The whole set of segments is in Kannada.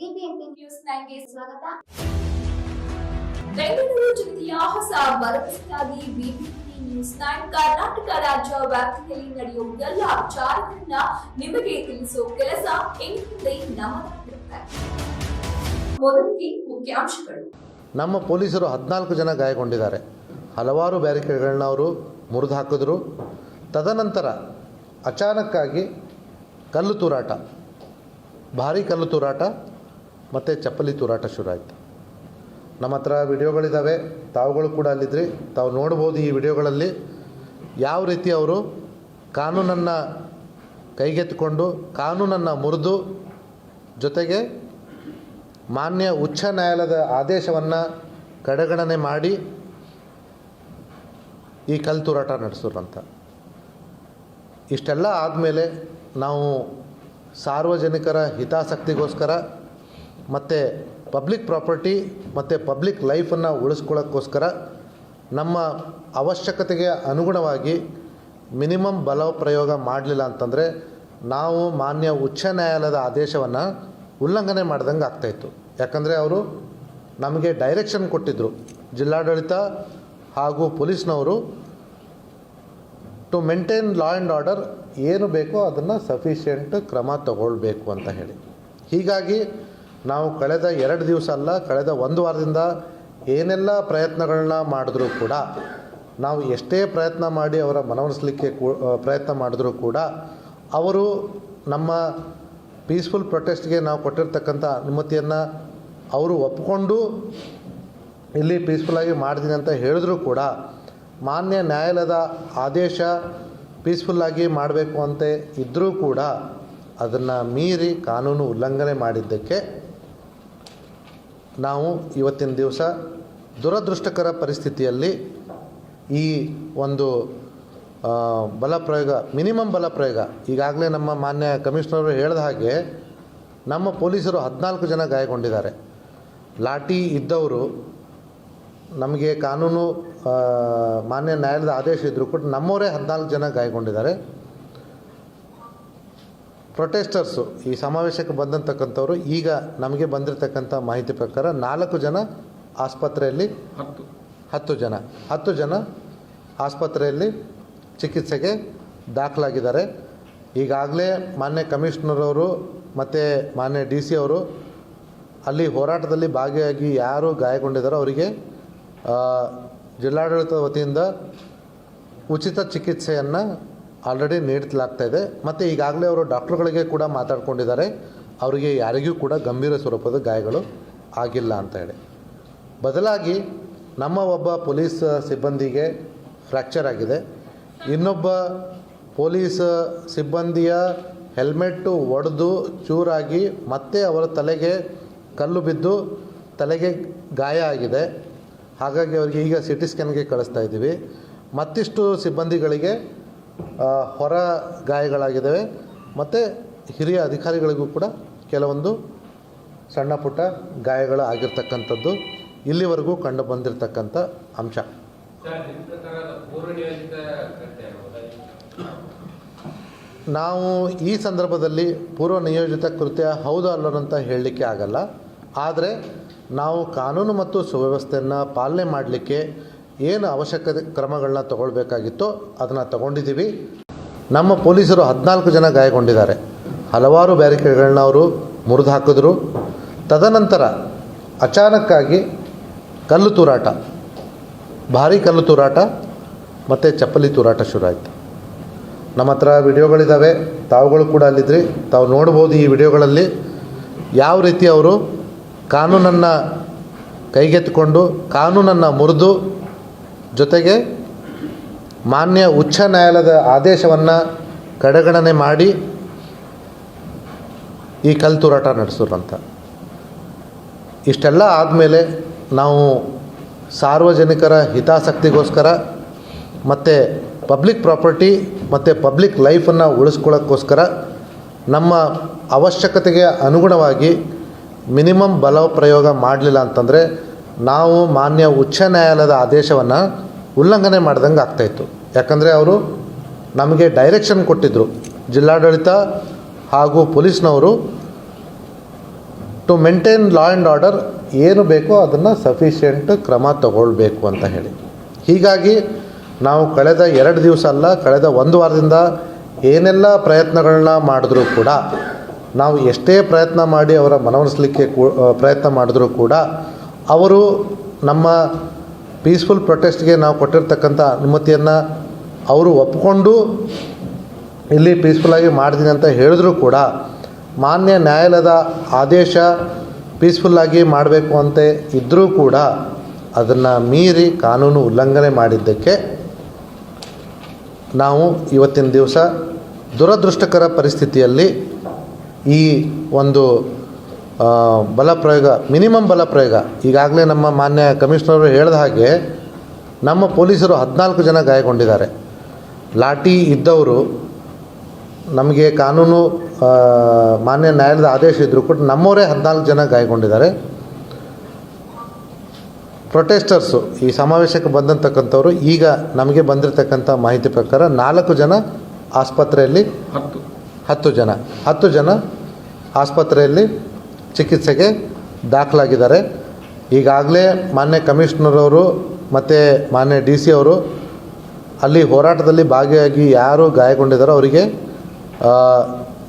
ಬಿಬಿಎಂಪಿ ನ್ಯೂಸ್ ನೈನ್ಗೆ ಸ್ವಾಗತ. ಬೆಂಗಳೂರು ಜಿಲ್ಲೆಯ ಹೊಸ ಭರವಸೆಯಾಗಿ ಬಿಬಿಎಂಪಿ ನ್ಯೂಸ್ ನೈನ್ ಕರ್ನಾಟಕ ರಾಜ್ಯ ವ್ಯಾಪ್ತಿಯಲ್ಲಿ ನಡೆಯುವ ಎಲ್ಲ ವಿಚಾರಗಳನ್ನ ನಿಮಗೆ ತಿಳಿಸುವ ಕೆಲಸ ಇನ್ಮುಂದೆ ನಮ್ಮದಾಗಿರುತ್ತೆ ಮೊದಲಿಗೆ ಮುಖ್ಯಾಂಶಗಳು. ನಮ್ಮ ಪೊಲೀಸರು ಹದಿನಾಲ್ಕು ಜನ ಗಾಯಗೊಂಡಿದ್ದಾರೆ. ಹಲವಾರು ಬ್ಯಾರಿಕೇಡ್ಗಳನ್ನ ಅವರು ಮುರಿದು ಹಾಕಿದ್ರು. ತದನಂತರ ಅಚಾನಕ್ಕಾಗಿ ಕಲ್ಲು ತೂರಾಟ ಭಾರೀ ಕಲ್ಲು ತೂರಾಟ ಮತ್ತು ಚಪ್ಪಲಿ ತೂರಾಟ ಶುರು ಆಯಿತು ನಮ್ಮ ಹತ್ರ ವಿಡಿಯೋಗಳಿದ್ದಾವೆ ತಾವುಗಳು ಕೂಡ ಅಲ್ಲಿದ್ರಿ, ತಾವು ನೋಡ್ಬೋದು ಈ ವಿಡಿಯೋಗಳಲ್ಲಿ ಯಾವ ರೀತಿ ಅವರು ಕಾನೂನನ್ನು ಕೈಗೆತ್ತಿಕೊಂಡು, ಕಾನೂನನ್ನು ಮುರಿದು, ಜೊತೆಗೆ ಮಾನ್ಯ ಉಚ್ಚ ನ್ಯಾಯಾಲಯದ ಆದೇಶವನ್ನು ಕಡೆಗಣನೆ ಮಾಡಿ ಈ ಕಲ್ ತೂರಾಟ ನಡೆಸಿದ್ರಂತ ಇಷ್ಟೆಲ್ಲ ಆದಮೇಲೆ ನಾವು ಸಾರ್ವಜನಿಕರ ಹಿತಾಸಕ್ತಿಗೋಸ್ಕರ ಮತ್ತು ಪಬ್ಲಿಕ್ ಪ್ರಾಪರ್ಟಿ ಮತ್ತು ಪಬ್ಲಿಕ್ ಲೈಫನ್ನು ಉಳಿಸ್ಕೊಳ್ಳೋಕ್ಕೋಸ್ಕರ ನಮ್ಮ ಅವಶ್ಯಕತೆಗೆ ಅನುಗುಣವಾಗಿ ಮಿನಿಮಮ್ ಬಲ ಪ್ರಯೋಗ ಮಾಡಲಿಲ್ಲ ಅಂತಂದರೆ ನಾವು ಮಾನ್ಯ ಉಚ್ಚ ನ್ಯಾಯಾಲಯದ ಆದೇಶವನ್ನು ಉಲ್ಲಂಘನೆ ಮಾಡ್ದಂಗೆ ಆಗ್ತಾಯಿತ್ತು ಯಾಕಂದರೆ ಅವರು ನಮಗೆ ಡೈರೆಕ್ಷನ್ ಕೊಟ್ಟಿದ್ದರು ಜಿಲ್ಲಾಡಳಿತ ಹಾಗೂ ಪೊಲೀಸ್ನವರು to maintain law and order ಏನು ಬೇಕೋ ಅದನ್ನು ಸಫಿಷಿಯೆಂಟ್ ಕ್ರಮ ತಗೊಳ್ಬೇಕು ಅಂತ ಹೇಳಿ. ಹೀಗಾಗಿ ನಾವು ಕಳೆದ ಎರಡು ದಿವಸ ಅಲ್ಲ, ಕಳೆದ ಒಂದು ವಾರದಿಂದ ಏನೆಲ್ಲ ಪ್ರಯತ್ನಗಳನ್ನ ಮಾಡಿದ್ರೂ ಕೂಡ, ನಾವು ಎಷ್ಟೇ ಪ್ರಯತ್ನ ಮಾಡಿ ಅವರ ಮನವೊಲಿಸಲಿಕ್ಕೆ ಪ್ರಯತ್ನ ಮಾಡಿದ್ರೂ ಕೂಡ ಅವರು ನಮ್ಮ ಪೀಸ್ಫುಲ್ ಪ್ರೊಟೆಸ್ಟ್ಗೆ ನಾವು ಕೊಟ್ಟಿರ್ತಕ್ಕಂಥ ಅನುಮತಿಯನ್ನು ಅವರು ಒಪ್ಪಿಕೊಂಡು ಇಲ್ಲಿ ಪೀಸ್ಫುಲ್ಲಾಗಿ ಮಾಡ್ತೀನಿ ಅಂತ ಹೇಳಿದ್ರೂ ಕೂಡ ಮಾನ್ಯ ನ್ಯಾಯಾಲಯದ ಆದೇಶ ಪೀಸ್ಫುಲ್ಲಾಗಿ ಮಾಡಬೇಕು ಅಂತ ಇದ್ದರೂ ಕೂಡ ಅದನ್ನು ಮೀರಿ ಕಾನೂನು ಉಲ್ಲಂಘನೆ ಮಾಡಿದ್ದಕ್ಕೆ ನಾವು ಇವತ್ತಿನ ದಿವಸ ದುರದೃಷ್ಟಕರ ಪರಿಸ್ಥಿತಿಯಲ್ಲಿ ಈ ಒಂದು ಬಲ ಪ್ರಯೋಗ, ಮಿನಿಮಮ್ ಬಲ ಪ್ರಯೋಗ, ಈಗಾಗಲೇ ನಮ್ಮ ಮಾನ್ಯ ಕಮಿಷನರು ಹೇಳಿದ ಹಾಗೆ ನಮ್ಮ ಪೊಲೀಸರು ಹದಿನಾಲ್ಕು ಜನ ಗಾಯಗೊಂಡಿದ್ದಾರೆ. ಲಾಠಿ ಇದ್ದವರು, ನಮಗೆ ಕಾನೂನು ಮಾನ್ಯ ನ್ಯಾಯಾಲಯದ ಆದೇಶ ಇದ್ದರೂ ಕೂಡ ನಮ್ಮವರೇ ಹದಿನಾಲ್ಕು ಜನ ಗಾಯಗೊಂಡಿದ್ದಾರೆ. ಪ್ರೊಟೆಸ್ಟರ್ಸು ಈ ಸಮಾವೇಶಕ್ಕೆ ಬಂದಂತಕ್ಕಂಥವ್ರು ಈಗ ನಮಗೆ ಬಂದಿರತಕ್ಕಂಥ ಮಾಹಿತಿ ಪ್ರಕಾರ ನಾಲ್ಕು ಜನ ಆಸ್ಪತ್ರೆಯಲ್ಲಿ ಹತ್ತು. ಹತ್ತು ಜನ. ಹತ್ತು ಜನ ಆಸ್ಪತ್ರೆಯಲ್ಲಿ ಚಿಕಿತ್ಸೆಗೆ ದಾಖಲಾಗಿದ್ದಾರೆ. ಈಗಾಗಲೇ ಮಾನ್ಯ ಕಮಿಷನರ್ ಅವರು ಮತ್ತು ಮಾನ್ಯ ಡಿ ಸಿ ಅವರು ಅಲ್ಲಿ ಹೋರಾಟದಲ್ಲಿ ಭಾಗಿಯಾಗಿ ಯಾರು ಗಾಯಗೊಂಡಿದ್ದಾರೋ ಅವರಿಗೆ ಜಿಲ್ಲಾಡಳಿತದ ವತಿಯಿಂದ ಉಚಿತ ಚಿಕಿತ್ಸೆಯನ್ನು ಆಲ್ರೆಡಿ ನೀಡಲಾಗ್ತಾ ಇದೆ. ಮತ್ತು ಈಗಾಗಲೇ ಅವರು ಡಾಕ್ಟ್ರುಗಳಿಗೆ ಕೂಡ ಮಾತಾಡ್ಕೊಂಡಿದ್ದಾರೆ. ಅವರಿಗೆ ಯಾರಿಗೂ ಕೂಡ ಗಂಭೀರ ಸ್ವರೂಪದ ಗಾಯಗಳು ಆಗಿಲ್ಲ ಅಂತ ಹೇಳಿ. ಬದಲಾಗಿ ನಮ್ಮ ಒಬ್ಬ ಪೊಲೀಸ್ ಸಿಬ್ಬಂದಿಗೆ ಫ್ರ್ಯಾಕ್ಚರ್ ಆಗಿದೆ. ಇನ್ನೊಬ್ಬ ಪೊಲೀಸ್ ಸಿಬ್ಬಂದಿಯ ಹೆಲ್ಮೆಟ್ಟು ಒಡೆದು ಚೂರಾಗಿ ಮತ್ತೆ ಅವರ ತಲೆಗೆ ಕಲ್ಲು ಬಿದ್ದು ತಲೆಗೆ ಗಾಯ ಆಗಿದೆ. ಹಾಗಾಗಿ ಅವರಿಗೆ ಈಗ ಸಿ ಟಿ ಸ್ಕ್ಯಾನ್ಗೆ ಕಳಿಸ್ತಾ ಇದ್ದೀವಿ. ಮತ್ತಿಷ್ಟು ಸಿಬ್ಬಂದಿಗಳಿಗೆ ಹೊರ ಗಾಯಗಳಾಗಿದ್ದಾವೆ. ಮತ್ತು ಹಿರಿಯ ಅಧಿಕಾರಿಗಳಿಗೂ ಕೂಡ ಕೆಲವೊಂದು ಸಣ್ಣ ಪುಟ್ಟ ಗಾಯಗಳು ಆಗಿರ್ತಕ್ಕಂಥದ್ದು ಇಲ್ಲಿವರೆಗೂ ಕಂಡು ಬಂದಿರತಕ್ಕಂಥ ಅಂಶ. ನಾವು ಈ ಸಂದರ್ಭದಲ್ಲಿ ಪೂರ್ವ ನಿಯೋಜಿತ ಕೃತ್ಯ ಹೌದು ಅಲ್ಲರಂತ ಹೇಳಲಿಕ್ಕೆ ಆಗಲ್ಲ. ಆದರೆ ನಾವು ಕಾನೂನು ಮತ್ತು ಸುವ್ಯವಸ್ಥೆಯನ್ನು ಪಾಲನೆ ಮಾಡಲಿಕ್ಕೆ ಏನು ಅವಶ್ಯಕತೆ ಕ್ರಮಗಳನ್ನ ತಗೊಳ್ಬೇಕಾಗಿತ್ತೋ ಅದನ್ನು ತಗೊಂಡಿದ್ದೀವಿ. ನಮ್ಮ ಪೊಲೀಸರು ಹದಿನಾಲ್ಕು ಜನ ಗಾಯಗೊಂಡಿದ್ದಾರೆ. ಹಲವಾರು ಬ್ಯಾರಿಕೇಡ್ಗಳನ್ನ ಅವರು ಮುರಿದು ಹಾಕಿದ್ರು. ತದನಂತರ ಅಚಾನಕ್ಕಾಗಿ ಕಲ್ಲು ತೂರಾಟ, ಭಾರೀ ಕಲ್ಲು ತೂರಾಟ ಮತ್ತು ಚಪ್ಪಲಿ ತೂರಾಟ ಶುರುವಾಯಿತು. ನಮ್ಮ ಹತ್ರ ವಿಡಿಯೋಗಳಿದ್ದಾವೆ ತಾವುಗಳು ಕೂಡ ಅಲ್ಲಿದ್ರಿ, ತಾವು ನೋಡ್ಬೋದು ಈ ವಿಡಿಯೋಗಳಲ್ಲಿ ಯಾವ ರೀತಿ ಅವರು ಕಾನೂನನ್ನು ಕೈಗೆತ್ತಿಕೊಂಡು, ಕಾನೂನನ್ನು ಮುರಿದು ಜೊತೆಗೆ ಮಾನ್ಯ ಉಚ್ಚ ನ್ಯಾಯಾಲಯದ ಆದೇಶವನ್ನು ಕಡೆಗಣನೆ ಮಾಡಿ ಈ ಕಲ್ ತೂರಾಟ ನಡೆಸಿದ್ರಂತ ಇಷ್ಟೆಲ್ಲ ಆದಮೇಲೆ ನಾವು ಸಾರ್ವಜನಿಕರ ಹಿತಾಸಕ್ತಿಗೋಸ್ಕರ ಮತ್ತು ಪಬ್ಲಿಕ್ ಪ್ರಾಪರ್ಟಿ ಮತ್ತು ಪಬ್ಲಿಕ್ ಲೈಫನ್ನು ಉಳಿಸ್ಕೊಳ್ಳೋಕ್ಕೋಸ್ಕರ ನಮ್ಮ ಅವಶ್ಯಕತೆಗೆ ಅನುಗುಣವಾಗಿ ಮಿನಿಮಮ್ ಬಲ ಪ್ರಯೋಗ ಮಾಡಲಿಲ್ಲ ಅಂತಂದರೆ ನಾವು ಮಾನ್ಯ ಉಚ್ಚ ನ್ಯಾಯಾಲಯದ ಆದೇಶವನ್ನು ಉಲ್ಲಂಘನೆ ಮಾಡ್ದಂಗೆ ಆಗ್ತಾಯಿತ್ತು ಯಾಕಂದರೆ ಅವರು ನಮಗೆ ಡೈರೆಕ್ಷನ್ ಕೊಟ್ಟಿದ್ದರು ಜಿಲ್ಲಾಡಳಿತ ಹಾಗೂ ಪೊಲೀಸ್ನವರು to maintain law and order ಏನು ಬೇಕೋ ಅದನ್ನು ಸಫಿಷಿಯೆಂಟ್ ಕ್ರಮ ತಗೊಳ್ಬೇಕು ಅಂತ ಹೇಳಿ. ಹೀಗಾಗಿ ನಾವು ಕಳೆದ ಎರಡು ದಿವಸ ಅಲ್ಲ, ಕಳೆದ ಒಂದು ವಾರದಿಂದ ಏನೆಲ್ಲ ಪ್ರಯತ್ನಗಳನ್ನ ಮಾಡಿದ್ರೂ ಕೂಡ, ನಾವು ಎಷ್ಟೇ ಪ್ರಯತ್ನ ಮಾಡಿ ಅವರ ಮನವೊಲಿಸಲಿಕ್ಕೆ ಪ್ರಯತ್ನ ಮಾಡಿದ್ರೂ ಕೂಡ ಅವರು ನಮ್ಮ ಪೀಸ್ಫುಲ್ ಪ್ರೊಟೆಸ್ಟ್ಗೆ ನಾವು ಕೊಟ್ಟಿರ್ತಕ್ಕಂಥ ಅನುಮತಿಯನ್ನು ಅವರು ಒಪ್ಪಿಕೊಂಡು ಇಲ್ಲಿ ಪೀಸ್ಫುಲ್ಲಾಗಿ ಮಾಡ್ತೀನಿ ಅಂತ ಹೇಳಿದ್ರು ಕೂಡ ಮಾನ್ಯ ನ್ಯಾಯಾಲಯದ ಆದೇಶ ಪೀಸ್ಫುಲ್ಲಾಗಿ ಮಾಡಬೇಕು ಅಂತ ಇದ್ದರೂ ಕೂಡ ಅದನ್ನು ಮೀರಿ ಕಾನೂನು ಉಲ್ಲಂಘನೆ ಮಾಡಿದ್ದಕ್ಕೆ ನಾವು ಇವತ್ತಿನ ದಿವಸ ದುರದೃಷ್ಟಕರ ಪರಿಸ್ಥಿತಿಯಲ್ಲಿ ಈ ಒಂದು ಬಲ ಪ್ರಯೋಗ ಮಿನಿಮಮ್ ಬಲ ಪ್ರಯೋಗ ಈಗಾಗಲೇ ನಮ್ಮ ಮಾನ್ಯ ಕಮಿಷನರು ಹೇಳಿದ ಹಾಗೆ ನಮ್ಮ ಪೊಲೀಸರು ಹದಿನಾಲ್ಕು ಜನ ಗಾಯಗೊಂಡಿದ್ದಾರೆ. ಲಾಠಿ ಇದ್ದವರು ನಮಗೆ ಕಾನೂನು ಮಾನ್ಯ ನ್ಯಾಯಾಲಯದ ಆದೇಶ ಇದ್ದರೂ ಕೂಡ ನಮ್ಮವರೇ ಹದಿನಾಲ್ಕು ಜನ ಗಾಯಗೊಂಡಿದ್ದಾರೆ. ಪ್ರೊಟೆಸ್ಟರ್ಸು ಈ ಸಮಾವೇಶಕ್ಕೆ ಬಂದಂತಕ್ಕಂಥವ್ರು ಈಗ ನಮಗೆ ಬಂದಿರತಕ್ಕಂಥ ಮಾಹಿತಿ ಪ್ರಕಾರ ನಾಲ್ಕು ಜನ ಆಸ್ಪತ್ರೆಯಲ್ಲಿ ಹತ್ತು. ಹತ್ತು ಜನ. ಹತ್ತು ಜನ ಆಸ್ಪತ್ರೆಯಲ್ಲಿ ಚಿಕಿತ್ಸೆಗೆ ದಾಖಲಾಗಿದ್ದಾರೆ. ಈಗಾಗಲೇ ಮಾನ್ಯ ಕಮಿಷನರವರು ಮತ್ತು ಮಾನ್ಯ ಡಿ ಸಿ ಅವರು ಅಲ್ಲಿ ಹೋರಾಟದಲ್ಲಿ ಭಾಗಿಯಾಗಿ ಯಾರು ಗಾಯಗೊಂಡಿದ್ದಾರೋ ಅವರಿಗೆ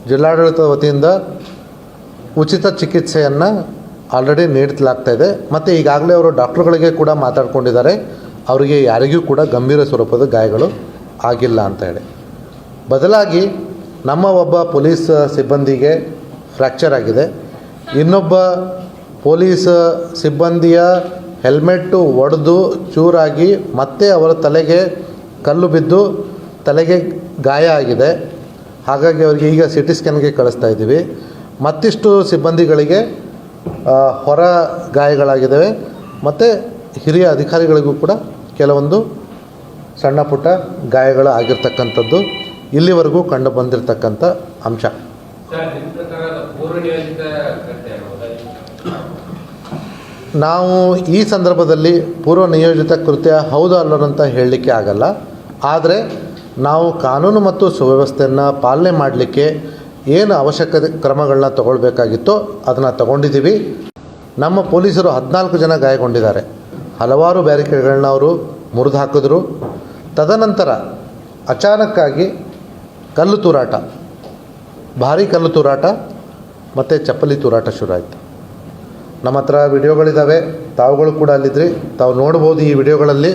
ಜಿಲ್ಲಾಡಳಿತದ ವತಿಯಿಂದ ಉಚಿತ ಚಿಕಿತ್ಸೆಯನ್ನು ಆಲ್ರೆಡಿ ನೀಡಲಾಗ್ತಾ ಇದೆ. ಮತ್ತು ಈಗಾಗಲೇ ಅವರು ಡಾಕ್ಟ್ರುಗಳಿಗೆ ಕೂಡ ಮಾತಾಡ್ಕೊಂಡಿದ್ದಾರೆ. ಅವರಿಗೆ ಯಾರಿಗೂ ಕೂಡ ಗಂಭೀರ ಸ್ವರೂಪದ ಗಾಯಗಳು ಆಗಿಲ್ಲ ಅಂತ ಹೇಳಿ. ಬದಲಾಗಿ ನಮ್ಮ ಒಬ್ಬ ಪೊಲೀಸ್ ಸಿಬ್ಬಂದಿಗೆ ಫ್ರ್ಯಾಕ್ಚರ್ ಆಗಿದೆ. ಇನ್ನೊಬ್ಬ ಪೊಲೀಸ್ ಸಿಬ್ಬಂದಿಯ ಹೆಲ್ಮೆಟ್ಟು ಒಡೆದು ಚೂರಾಗಿ ಮತ್ತೆ ಅವರ ತಲೆಗೆ ಕಲ್ಲು ಬಿದ್ದು ತಲೆಗೆ ಗಾಯ ಆಗಿದೆ. ಹಾಗಾಗಿ ಅವರಿಗೆ ಈಗ ಸಿ ಟಿ ಸ್ಕ್ಯಾನ್ಗೆ ಕಳಿಸ್ತಾ ಇದ್ದೀವಿ. ಮತ್ತಿಷ್ಟು ಸಿಬ್ಬಂದಿಗಳಿಗೆ ಹೊರ ಗಾಯಗಳಾಗಿದ್ದಾವೆ. ಮತ್ತು ಹಿರಿಯ ಅಧಿಕಾರಿಗಳಿಗೂ ಕೂಡ ಕೆಲವೊಂದು ಸಣ್ಣ ಪುಟ್ಟ ಗಾಯಗಳು ಆಗಿರ್ತಕ್ಕಂಥದ್ದು ಇಲ್ಲಿವರೆಗೂ ಕಂಡು ಬಂದಿರತಕ್ಕಂಥ ಅಂಶ. ನಾವು ಈ ಸಂದರ್ಭದಲ್ಲಿ ಪೂರ್ವ ನಿಯೋಜಿತ ಕೃತ್ಯ ಹೌದು ಅಲ್ಲರಂತ ಹೇಳಲಿಕ್ಕೆ ಆಗಲ್ಲ. ಆದರೆ ನಾವು ಕಾನೂನು ಮತ್ತು ಸುವ್ಯವಸ್ಥೆಯನ್ನು ಪಾಲನೆ ಮಾಡಲಿಕ್ಕೆ ಏನು ಅವಶ್ಯಕತೆ ಕ್ರಮಗಳನ್ನ ತಗೊಳ್ಬೇಕಾಗಿತ್ತೋ ಅದನ್ನು ತಗೊಂಡಿದ್ದೀವಿ. ನಮ್ಮ ಪೊಲೀಸರು ಹದಿನಾಲ್ಕು ಜನ ಗಾಯಗೊಂಡಿದ್ದಾರೆ. ಹಲವಾರು ಬ್ಯಾರಿಕೇಡ್ಗಳನ್ನ ಅವರು ಮುರಿದು ಹಾಕಿದ್ರು. ತದನಂತರ ಅಚಾನಕ್ಕಾಗಿ ಕಲ್ಲು ತೂರಾಟ. ಭಾರೀ ಕಲ್ಲು ತೂರಾಟ, ಮತ್ತು ಚಪ್ಪಲಿ ತೂರಾಟ ಶುರು ಆಯಿತು ನಮ್ಮ ಹತ್ರ ವಿಡಿಯೋಗಳಿದ್ದಾವೆ ತಾವುಗಳು ಕೂಡ ಅಲ್ಲಿದ್ರಿ. ತಾವು ನೋಡ್ಬೋದು ಈ ವಿಡಿಯೋಗಳಲ್ಲಿ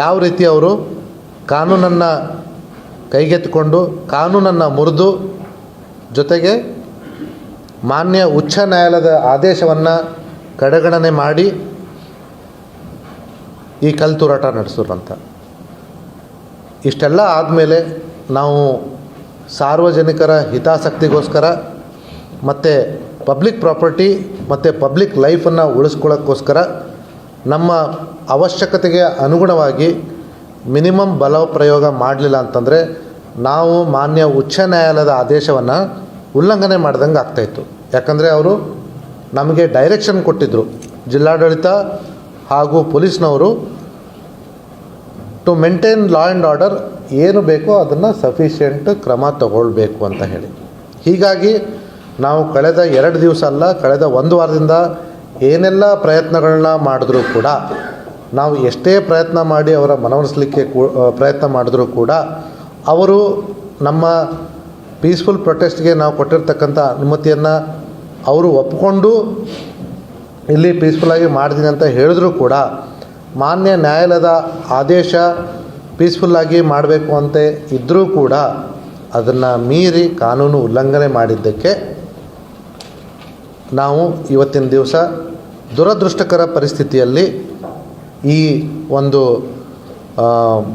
ಯಾವ ರೀತಿ ಅವರು ಕಾನೂನನ್ನು ಕೈಗೆತ್ತಿಕೊಂಡು, ಕಾನೂನನ್ನು ಮುರಿದು, ಜೊತೆಗೆ ಮಾನ್ಯ ಉಚ್ಚ ನ್ಯಾಯಾಲಯದ ಆದೇಶವನ್ನು ಕಡೆಗಣನೆ ಮಾಡಿ ಈ ಕಲ್ಲು ತೂರಾಟ ನಡೆಸಿದ್ರು ಅಂತ ಇಷ್ಟೆಲ್ಲ ಆದಮೇಲೆ ನಾವು ಸಾರ್ವಜನಿಕರ ಹಿತಾಸಕ್ತಿಗೋಸ್ಕರ ಮತ್ತು ಪಬ್ಲಿಕ್ ಪ್ರಾಪರ್ಟಿ ಮತ್ತು ಪಬ್ಲಿಕ್ ಲೈಫನ್ನು ಉಳಿಸ್ಕೊಳ್ಳೋಕ್ಕೋಸ್ಕರ ನಮ್ಮ ಅವಶ್ಯಕತೆಗೆ ಅನುಗುಣವಾಗಿ ಮಿನಿಮಮ್ ಬಲ ಪ್ರಯೋಗ ಮಾಡಲಿಲ್ಲ ಅಂತಂದರೆ ನಾವು ಮಾನ್ಯ ಉಚ್ಚ ನ್ಯಾಯಾಲಯದ ಆದೇಶವನ್ನು ಉಲ್ಲಂಘನೆ ಮಾಡ್ದಂಗೆ ಆಗ್ತಾಯಿತ್ತು ಯಾಕಂದರೆ ಅವರು ನಮಗೆ ಡೈರೆಕ್ಷನ್ ಕೊಟ್ಟಿದ್ದರು ಜಿಲ್ಲಾಡಳಿತ ಹಾಗೂ ಪೊಲೀಸ್ನವರು to maintain law and order ಏನು ಬೇಕೋ ಅದನ್ನು ಸಫಿಷಿಯೆಂಟ್ ಕ್ರಮ ತಗೊಳ್ಬೇಕು ಅಂತ ಹೇಳಿ. ಹೀಗಾಗಿ ನಾವು ಕಳೆದ ಎರಡು ದಿವಸ ಅಲ್ಲ, ಕಳೆದ ಒಂದು ವಾರದಿಂದ ಏನೆಲ್ಲ ಪ್ರಯತ್ನಗಳನ್ನ ಮಾಡಿದ್ರೂ ಕೂಡ, ನಾವು ಎಷ್ಟೇ ಪ್ರಯತ್ನ ಮಾಡಿ ಅವರ ಮನವೊಲಿಸಲಿಕ್ಕೆ ಕೂ ಪ್ರಯತ್ನ ಮಾಡಿದ್ರೂ ಕೂಡ, ಅವರು ನಮ್ಮ ಪೀಸ್ಫುಲ್ ಪ್ರೊಟೆಸ್ಟ್ಗೆ ನಾವು ಕೊಟ್ಟಿರ್ತಕ್ಕಂಥ ಅನುಮತಿಯನ್ನು ಅವರು ಒಪ್ಪಿಕೊಂಡು ಇಲ್ಲಿ ಪೀಸ್ಫುಲ್ಲಾಗಿ ಮಾಡ್ತೀನಿ ಅಂತ ಹೇಳಿದ್ರು ಕೂಡ ಮಾನ್ಯ ನ್ಯಾಯಾಲಯದ ಆದೇಶ ಪೀಸ್ಫುಲ್ಲಾಗಿ ಮಾಡಬೇಕು ಅಂತ ಇದ್ದರೂ ಕೂಡ ಅದನ್ನು ಮೀರಿ ಕಾನೂನು ಉಲ್ಲಂಘನೆ ಮಾಡಿದ್ದಕ್ಕೆ ನಾವು ಇವತ್ತಿನ ದಿವಸ ದುರದೃಷ್ಟಕರ ಪರಿಸ್ಥಿತಿಯಲ್ಲಿ ಈ ಒಂದು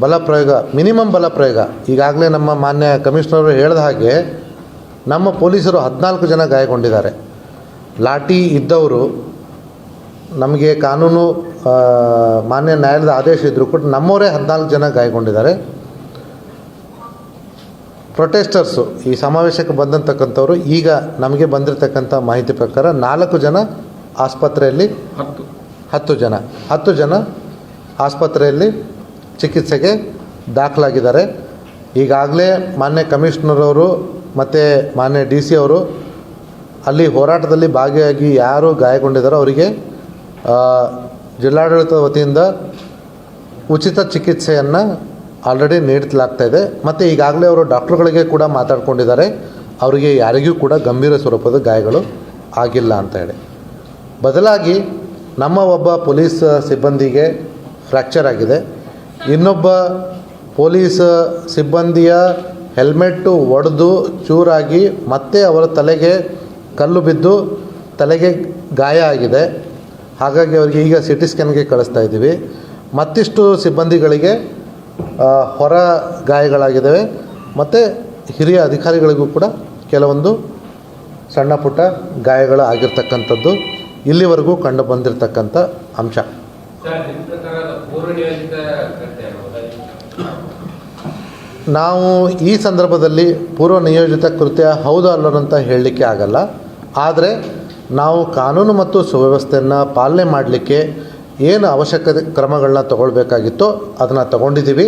ಬಲಪ್ರಯೋಗ ಬಲ ಪ್ರಯೋಗ, ಮಿನಿಮಮ್ ಬಲಪ್ರಯೋಗ ಈಗಾಗಲೇ ನಮ್ಮ ಮಾನ್ಯ ಕಮಿಷನರ್ ಹೇಳಿದ ಹಾಗೆ ನಮ್ಮ ಪೊಲೀಸರು ಹದಿನಾಲ್ಕು ಜನ ಗಾಯಗೊಂಡಿದ್ದಾರೆ. ಲಾಠಿ ಇದ್ದವರು ನಮಗೆ ಕಾನೂನು ಮಾನ್ಯ ನ್ಯಾಯಾಲಯದ ಆದೇಶ ಇದ್ದರೂ ಕೂಡ ನಮ್ಮವರೇ ಹದಿನಾಲ್ಕು ಜನ ಗಾಯಗೊಂಡಿದ್ದಾರೆ. ಪ್ರೊಟೆಸ್ಟರ್ಸು ಈ ಸಮಾವೇಶಕ್ಕೆ ಬಂದಂತಕ್ಕಂಥವ್ರು ಈಗ ನಮಗೆ ಬಂದಿರತಕ್ಕಂಥ ಮಾಹಿತಿ ಪ್ರಕಾರ ನಾಲ್ಕು ಜನ ಆಸ್ಪತ್ರೆಯಲ್ಲಿ ಹತ್ತು. ಹತ್ತು ಜನ. ಹತ್ತು ಜನ ಆಸ್ಪತ್ರೆಯಲ್ಲಿ ಚಿಕಿತ್ಸೆಗೆ ದಾಖಲಾಗಿದ್ದಾರೆ. ಈಗಾಗಲೇ ಮಾನ್ಯ ಕಮಿಷನರವರು ಮತ್ತು ಮಾನ್ಯ ಡಿ ಸಿ ಅವರು ಅಲ್ಲಿ ಹೋರಾಟದಲ್ಲಿ ಭಾಗಿಯಾಗಿ ಯಾರು ಗಾಯಗೊಂಡಿದ್ದಾರೋ ಅವರಿಗೆ ಜಿಲ್ಲಾಡಳಿತದ ವತಿಯಿಂದ ಉಚಿತ ಚಿಕಿತ್ಸೆಯನ್ನು ಆಲ್ರೆಡಿ ಇದೆ. ಮತ್ತು ಈಗಾಗಲೇ ಅವರು ಡಾಕ್ಟ್ರುಗಳಿಗೆ ಕೂಡ ಮಾತಾಡ್ಕೊಂಡಿದ್ದಾರೆ. ಅವರಿಗೆ ಯಾರಿಗೂ ಕೂಡ ಗಂಭೀರ ಸ್ವರೂಪದ ಗಾಯಗಳು ಆಗಿಲ್ಲ ಅಂತ ಹೇಳಿ. ಬದಲಾಗಿ ನಮ್ಮ ಒಬ್ಬ ಪೊಲೀಸ್ ಸಿಬ್ಬಂದಿಗೆ ಫ್ರ್ಯಾಕ್ಚರ್ ಆಗಿದೆ. ಇನ್ನೊಬ್ಬ ಪೊಲೀಸ್ ಸಿಬ್ಬಂದಿಯ ಹೆಲ್ಮೆಟ್ಟು ಒಡೆದು ಚೂರಾಗಿ ಮತ್ತೆ ಅವರ ತಲೆಗೆ ಕಲ್ಲು ಬಿದ್ದು ತಲೆಗೆ ಗಾಯ ಆಗಿದೆ. ಹಾಗಾಗಿ ಅವರಿಗೆ ಈಗ ಸಿ ಟಿ ಸ್ಕ್ಯಾನ್ಗೆ ಕಳಿಸ್ತಾ ಇದ್ದೀವಿ. ಮತ್ತಿಷ್ಟು ಸಿಬ್ಬಂದಿಗಳಿಗೆ ಹೊರ ಗಾಯಗಳಾಗಿದ್ದಾವೆ. ಮತ್ತು ಹಿರಿಯ ಅಧಿಕಾರಿಗಳಿಗೂ ಕೂಡ ಕೆಲವೊಂದು ಸಣ್ಣ ಪುಟ್ಟ ಗಾಯಗಳು ಆಗಿರ್ತಕ್ಕಂಥದ್ದು ಇಲ್ಲಿವರೆಗೂ ಕಂಡು ಬಂದಿರತಕ್ಕಂಥ ಅಂಶ? ನಾವು ಈ ಸಂದರ್ಭದಲ್ಲಿ ಪೂರ್ವ ನಿಯೋಜಿತ ಕೃತ್ಯ ಹೌದು ಅಲ್ಲೋರಂತ ಹೇಳಲಿಕ್ಕೆ ಆಗಲ್ಲ. ಆದರೆ ನಾವು ಕಾನೂನು ಮತ್ತು ಸುವ್ಯವಸ್ಥೆಯನ್ನು ಪಾಲನೆ ಮಾಡಲಿಕ್ಕೆ ಏನು ಅವಶ್ಯಕತೆ ಕ್ರಮಗಳನ್ನ ತಗೊಳ್ಬೇಕಾಗಿತ್ತೋ ಅದನ್ನು ತಗೊಂಡಿದ್ದೀವಿ.